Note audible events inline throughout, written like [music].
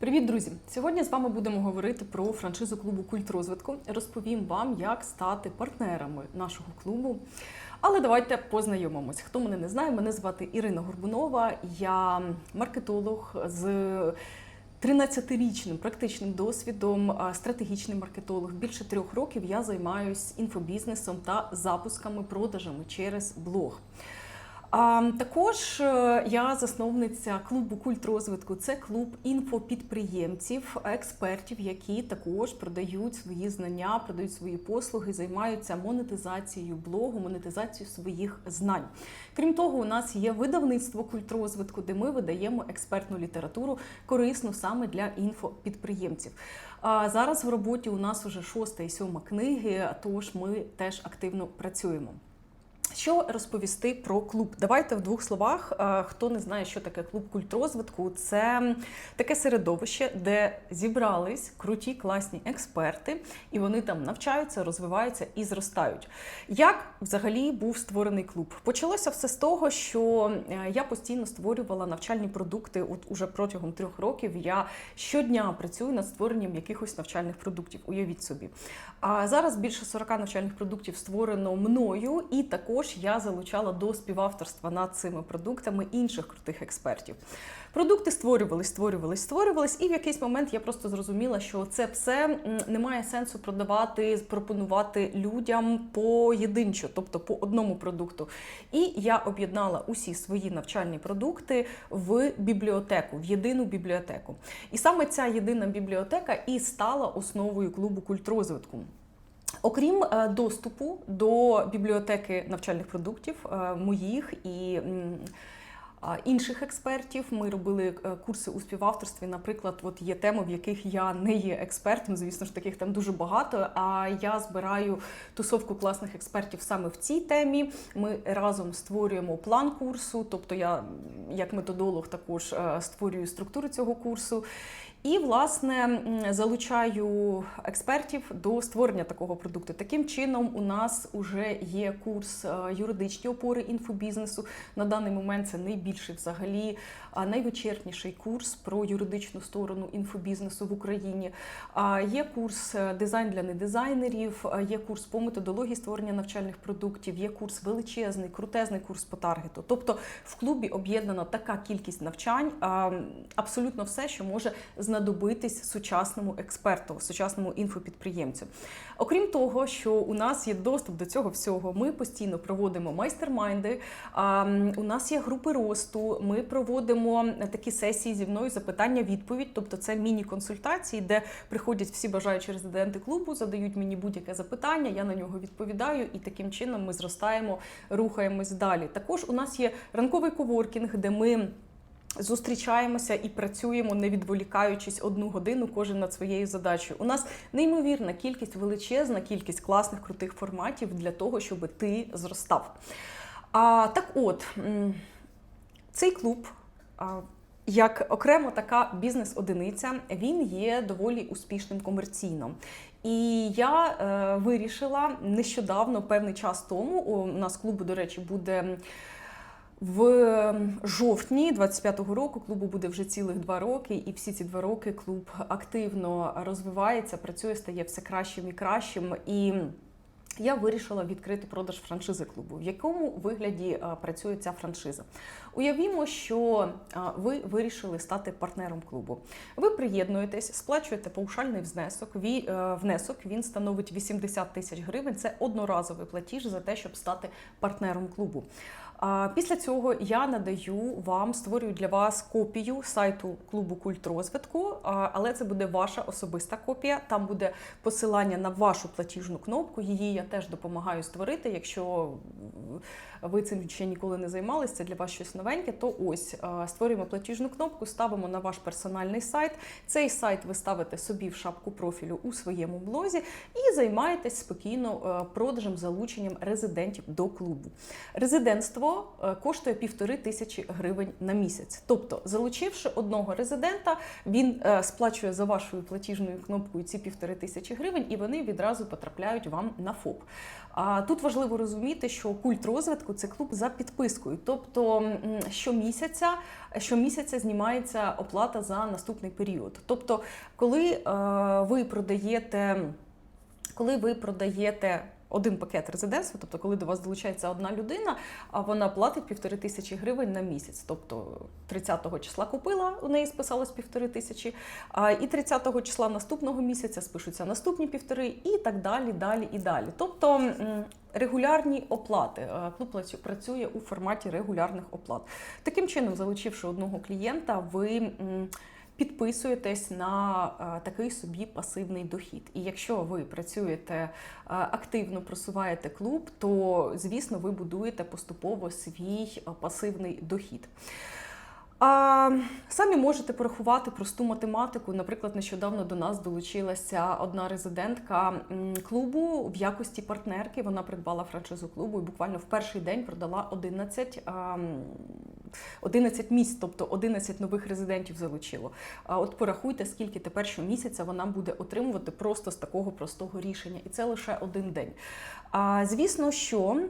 Привіт, друзі! Сьогодні з вами будемо говорити про франшизу клубу Культ розвитку. Розповім вам, як стати партнерами нашого клубу. Але давайте познайомимось. Хто мене не знає, мене звати Ірина Горбунова. Я маркетолог з 13-річним практичним досвідом, стратегічний маркетолог. Більше трьох років я займаюся інфобізнесом та запусками, продажами через блог. А, також е, я засновниця клубу Культ розвитку. Це клуб інфопідприємців, експертів, які також продають свої знання, продають свої послуги, займаються монетизацією блогу, монетизацією своїх знань. Крім того, у нас є видавництво культ розвитку, де ми видаємо експертну літературу, корисну саме для інфопідприємців. А зараз в роботі у нас уже шоста і сьома книги, тож ми теж активно працюємо. Що розповісти про клуб? Давайте в двох словах. Е, Хто не знає, що таке клуб культрозвитку, це таке середовище, де зібрались круті класні експерти, і вони там навчаються, розвиваються і зростають. Як взагалі був створений клуб? Почалося все з того, що е, я постійно створювала навчальні продукти. От уже протягом трьох років я щодня працюю над створенням якихось навчальних продуктів. Уявіть собі. А зараз більше 40 навчальних продуктів створено мною, і також я залучала до співавторства над цими продуктами інших крутих експертів. Продукти створювались, створювались, створювались, і в якийсь момент я просто зрозуміла, що це все м, немає сенсу продавати, пропонувати людям поєдинчо, тобто по одному продукту. І я об'єднала усі свої навчальні продукти в бібліотеку, в єдину бібліотеку. І саме ця єдина бібліотека і стала основою клубу культрозвитку. Окрім е, доступу до бібліотеки навчальних продуктів, е, моїх і інших експертів, ми робили е, курси у співавторстві. Наприклад, от є теми, в яких я не є експертом. Звісно ж, таких там дуже багато. А я збираю тусовку класних експертів саме в цій темі. Ми разом створюємо план курсу, тобто я як методолог також створюю структуру цього курсу. І, власне, залучаю експертів до створення такого продукту. Таким чином, у нас вже є курс е, юридичні опори інфобізнесу. На даний момент це найбільший взагалі найвичерпніший курс про юридичну сторону інфобізнесу в Україні. Є курс е, дизайн для недизайнерів, а, є курс по методології створення навчальних продуктів, є курс величезний, крутезний курс по таргету. Тобто в клубі об'єднана така кількість навчань, абсолютно все, що може знадобитись сучасному експерту, сучасному інфопідприємцю. Окрім того, що у нас є доступ до цього всього, ми постійно проводимо майстер-майнди. У нас є групи росту. Ми проводимо такі сесії зі мною запитання-відповідь. Тобто це міні-консультації, де приходять всі бажаючі резиденти клубу, задають мені будь-яке запитання, я на нього відповідаю, і таким чином ми зростаємо, рухаємось далі. Також у нас є ранковий коворкінг, де ми. Зустрічаємося і працюємо, не відволікаючись одну годину, кожен над своєю задачею. У нас неймовірна кількість, величезна кількість класних крутих форматів для того, щоб ти зростав. А так, от цей клуб. Як окремо така бізнес-одиниця, він є доволі успішним комерційно. І я е, вирішила нещодавно, певний час тому, у нас клубу, до речі, буде в жовтні 25-го року клубу буде вже цілих два роки, і всі ці два роки клуб активно розвивається, працює, стає все кращим і кращим. І я вирішила відкрити продаж франшизи клубу. В якому вигляді працює ця франшиза? Уявімо, що ви вирішили стати партнером клубу. Ви приєднуєтесь, сплачуєте паушальний внесок. Е, внесок він становить 80 тисяч гривень. Це одноразовий платіж за те, щоб стати партнером клубу. Після цього я надаю вам, створюю для вас копію сайту клубу Культ розвитку, але це буде ваша особиста копія. Там буде посилання на вашу платіжну кнопку. Її я теж допомагаю створити. Якщо ви цим ще ніколи не займалися, це для вас щось новеньке, то ось створюємо платіжну кнопку, ставимо на ваш персональний сайт. Цей сайт ви ставите собі в шапку профілю у своєму блозі і займаєтесь спокійно е, продажем, залученням резидентів до клубу. Резидентство е, коштує півтори тисячі гривень на місяць. Тобто, залучивши одного резидента, він е, сплачує за вашою платіжною кнопкою ці півтори тисячі гривень, і вони відразу потрапляють вам на ФОП. А тут важливо розуміти, що культ розвитку це клуб за підпискою. Тобто щомісяця, щомісяця знімається оплата за наступний період. Тобто, коли е, ви продаєте, коли ви продаєте. Один пакет резидентства, тобто, коли до вас долучається одна людина, а вона платить півтори тисячі гривень на місяць. Тобто 30-го числа купила, у неї списалось півтори тисячі, і 30-го числа наступного місяця спишуться наступні півтори, і так далі, далі і далі. Тобто регулярні оплати. Клуб працює у форматі регулярних оплат. Таким чином, залучивши одного клієнта, ви. Підписуєтесь на е, такий собі пасивний дохід. І якщо ви працюєте е, активно, просуваєте клуб, то звісно ви будуєте поступово свій е, пасивний дохід. А, самі можете порахувати просту математику. Наприклад, нещодавно до нас долучилася одна резидентка клубу в якості партнерки. Вона придбала франшизу клубу і буквально в перший день продала 11, а, 11 місць, тобто 11 нових резидентів залучило. От порахуйте, скільки тепер щомісяця вона буде отримувати просто з такого простого рішення, і це лише один день. А, звісно, що.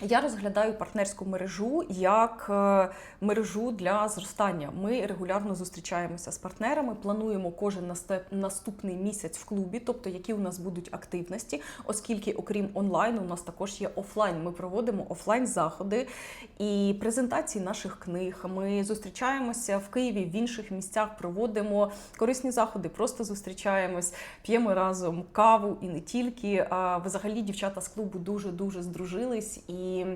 Я розглядаю партнерську мережу як е, мережу для зростання. Ми регулярно зустрічаємося з партнерами, плануємо кожен наступний місяць в клубі, тобто які у нас будуть активності, оскільки, окрім онлайну, у нас також є офлайн. Ми проводимо офлайн заходи і презентації наших книг. Ми зустрічаємося в Києві, в інших місцях проводимо корисні заходи, просто зустрічаємось, п'ємо разом каву і не тільки. Взагалі дівчата з клубу дуже дуже здружились і. і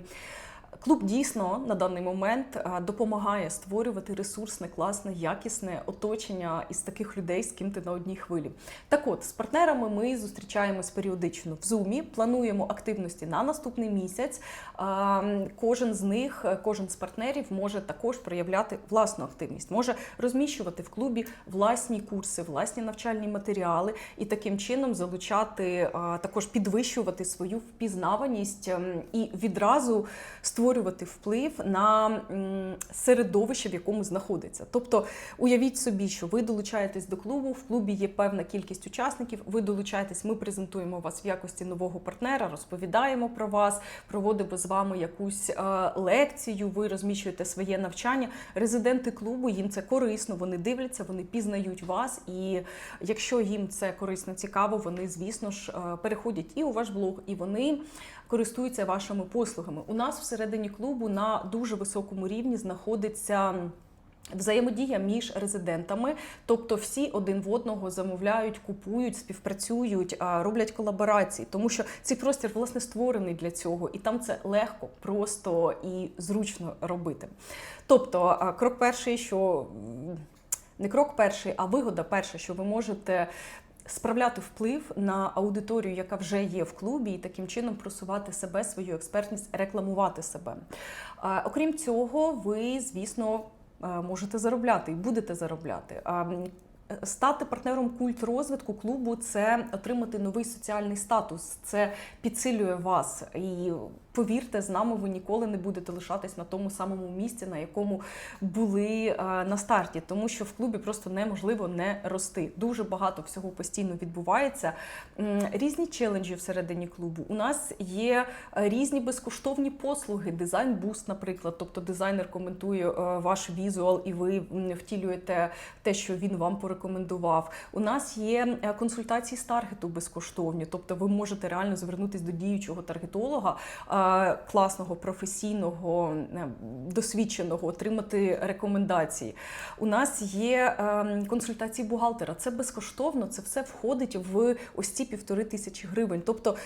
Клуб дійсно на даний момент е, допомагає створювати ресурсне, класне, якісне оточення із таких людей, з ким ти на одній хвилі. Так от, з партнерами ми зустрічаємось періодично в Зумі, плануємо активності на наступний місяць. Е, Кожен з них, е, кожен з партнерів може також проявляти власну активність, може розміщувати в клубі власні курси, власні навчальні матеріали і таким чином залучати, е, також підвищувати свою впізнаваність ем, і відразу створювати вплив на середовище, в якому знаходиться. Тобто, уявіть собі, що ви долучаєтесь до клубу, в клубі є певна кількість учасників. Ви долучаєтесь, ми презентуємо вас в якості нового партнера, розповідаємо про вас, проводимо з вами якусь е, лекцію. Ви розміщуєте своє навчання. Резиденти клубу їм це корисно. Вони дивляться, вони пізнають вас. І якщо їм це корисно цікаво, вони звісно ж е, переходять і у ваш блог, і вони користуються вашими послугами. У нас всередині клубу на дуже високому рівні знаходиться. Взаємодія між резидентами, тобто всі один в одного замовляють, купують, співпрацюють, роблять колаборації, тому що цей простір власне створений для цього, і там це легко, просто і зручно робити. Тобто, крок перший, що не крок перший, а вигода перша, що ви можете справляти вплив на аудиторію, яка вже є в клубі, і таким чином просувати себе, свою експертність, рекламувати себе. Окрім цього, ви, звісно, можете заробляти і будете заробляти. Стати партнером культ розвитку клубу це отримати новий соціальний статус. Це підсилює вас. І повірте, з нами ви ніколи не будете лишатись на тому самому місці, на якому були е, на старті, тому що в клубі просто неможливо не рости. Дуже багато всього постійно відбувається. Різні челенджі всередині клубу. У нас є е, різні безкоштовні послуги. Дизайн буст, наприклад. Тобто дизайнер коментує е, ваш візуал, і ви втілюєте те, що він вам порекомендував. У нас є консультації з таргету безкоштовні, тобто ви можете реально звернутися до діючого таргетолога, класного, професійного, е, досвідченого, отримати рекомендації. У нас є е, консультації бухгалтера. Це безкоштовно, це все входить в ось ці півтори тисячі гривень. Тобто,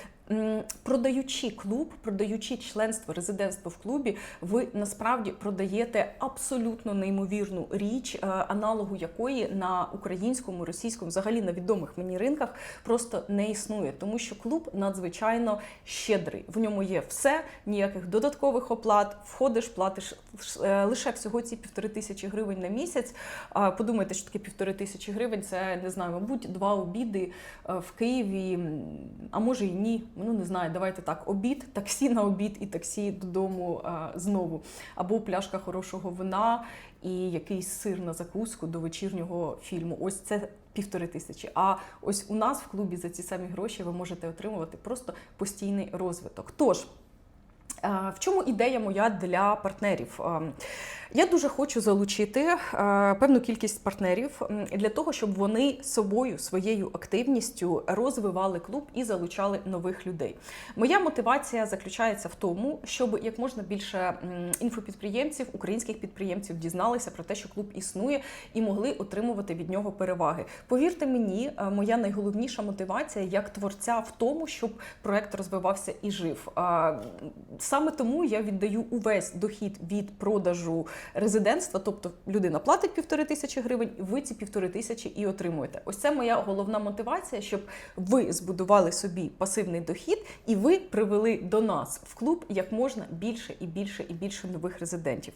продаючи клуб, продаючи членство, резидентство в клубі, ви насправді продаєте абсолютно неймовірну річ, е, аналогу якої на українському, російському, взагалі на відомих мені ринках просто не існує, тому що клуб надзвичайно щедрий. В ньому є все Все, ніяких додаткових оплат, входиш, платиш е, лише всього ці півтори тисячі гривень на місяць. Подумайте, що таке півтори тисячі гривень. Це не знаю, мабуть, два обіди е, в Києві. А може і ні. Ну не знаю. Давайте так: обід, таксі на обід і таксі додому е, знову. Або пляшка хорошого вина і якийсь сир на закуску до вечірнього фільму. Ось це півтори тисячі. А ось у нас в клубі за ці самі гроші ви можете отримувати просто постійний розвиток. Тож. В чому ідея моя для партнерів? Я дуже хочу залучити е, певну кількість партнерів для того, щоб вони собою, своєю активністю розвивали клуб і залучали нових людей. Моя мотивація заключається в тому, щоб як можна більше інфопідприємців, українських підприємців дізналися про те, що клуб існує, і могли отримувати від нього переваги. Повірте мені, е, моя найголовніша мотивація як творця в тому, щоб проект розвивався і жив. Саме тому я віддаю увесь дохід від продажу резидентства, тобто людина платить півтори тисячі гривень, ви ці півтори тисячі і отримуєте. Ось це моя головна мотивація, щоб ви збудували собі пасивний дохід і ви привели до нас в клуб як можна більше і більше і більше нових резидентів.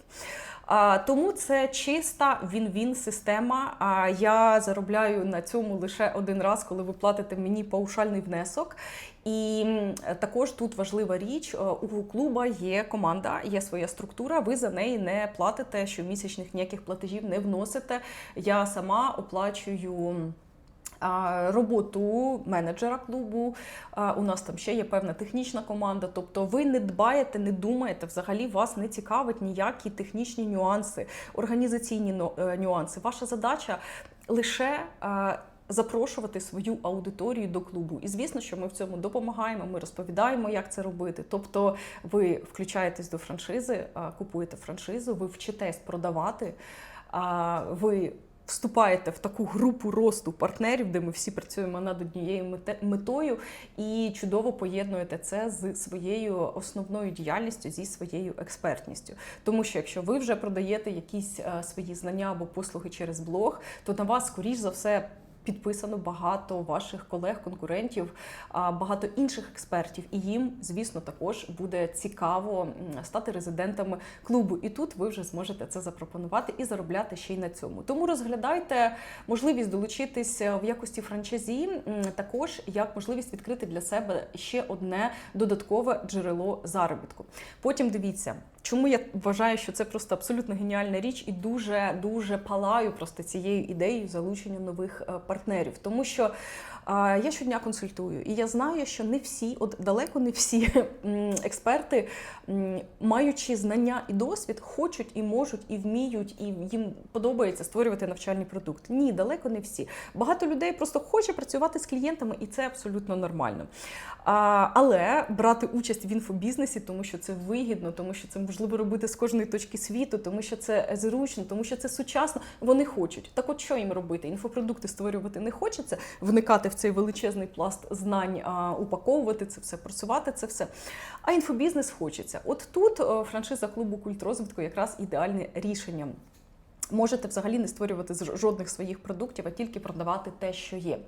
Тому це чиста він-він система. Я заробляю на цьому лише один раз, коли ви платите мені паушальний внесок. І також тут важлива річ: у клуба є команда, є своя структура. Ви за неї не платите щомісячних ніяких платежів не вносите. Я сама оплачую. Роботу менеджера клубу у нас там ще є певна технічна команда. Тобто, ви не дбаєте, не думаєте, взагалі вас не цікавить ніякі технічні нюанси, організаційні е, нюанси. Ваша задача лише е, запрошувати свою аудиторію до клубу. І звісно, що ми в цьому допомагаємо. Ми розповідаємо, як це робити. Тобто, ви включаєтесь до франшизи, купуєте франшизу, ви вчитесь продавати. Ви вступаєте в таку групу росту партнерів, де ми всі працюємо над однією метою, і чудово поєднуєте це з своєю основною діяльністю, зі своєю експертністю. Тому що якщо ви вже продаєте якісь е, свої знання або послуги через блог, то на вас, скоріш за все, підписано багато ваших колег, конкурентів, багато інших експертів, і їм, звісно, також буде цікаво стати резидентами клубу. І тут ви вже зможете це запропонувати і заробляти ще й на цьому. Тому розглядайте можливість долучитися в якості франчайзі, також як можливість відкрити для себе ще одне додаткове джерело заробітку. Потім дивіться. Чому я вважаю, що це просто абсолютно геніальна річ і дуже дуже палаю просто цією ідеєю залучення нових е, партнерів, тому що я щодня консультую, і я знаю, що не всі, от далеко не всі [laughs] експерти, маючи знання і досвід, хочуть і можуть, і вміють, і їм подобається створювати навчальний продукт. Ні, далеко не всі. Багато людей просто хоче працювати з клієнтами, і це абсолютно нормально. Але брати участь в інфобізнесі, тому що це вигідно, тому що це можливо робити з кожної точки світу, тому що це зручно, тому що це сучасно. Вони хочуть. Так, от що їм робити? Інфопродукти створювати не хочеться, вникати в цей величезний пласт знань, упаковувати це все, просувати це все. А інфобізнес хочеться. От тут е, франшиза клубу культ розвитку якраз ідеальне рішення. Можете взагалі не створювати жодних своїх продуктів, а тільки продавати те, що є.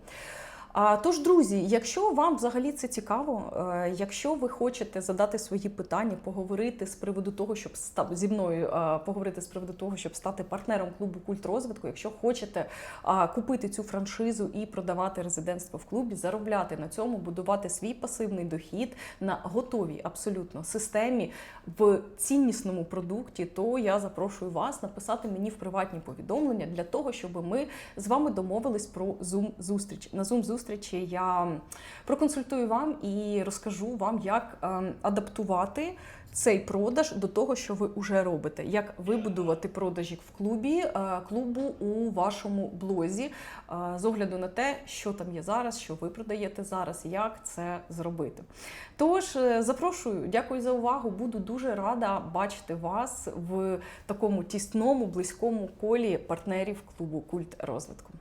Тож, друзі, якщо вам взагалі це цікаво, е, якщо ви хочете задати свої питання, поговорити з приводу того, щоб ста- зі мною е, поговорити з приводу того, щоб стати партнером клубу культ розвитку, якщо хочете купити цю франшизу і продавати резидентство в клубі, заробляти на цьому, будувати свій пасивний дохід на готовій абсолютно системі в ціннісному продукті, то я запрошую вас написати мені в приватні повідомлення для того, щоб ми з вами домовились про Zoom зустріч. На Zoom зустрічі я проконсультую вам і розкажу вам, як ем, адаптувати. Цей продаж до того, що ви вже робите, як вибудувати продажі в клубі е, клубу у вашому блозі, е, з огляду на те, що там є зараз, що ви продаєте зараз, як це зробити. Тож е, запрошую, дякую за увагу. Буду дуже рада бачити вас в такому тісному, близькому колі партнерів клубу Культ розвитку.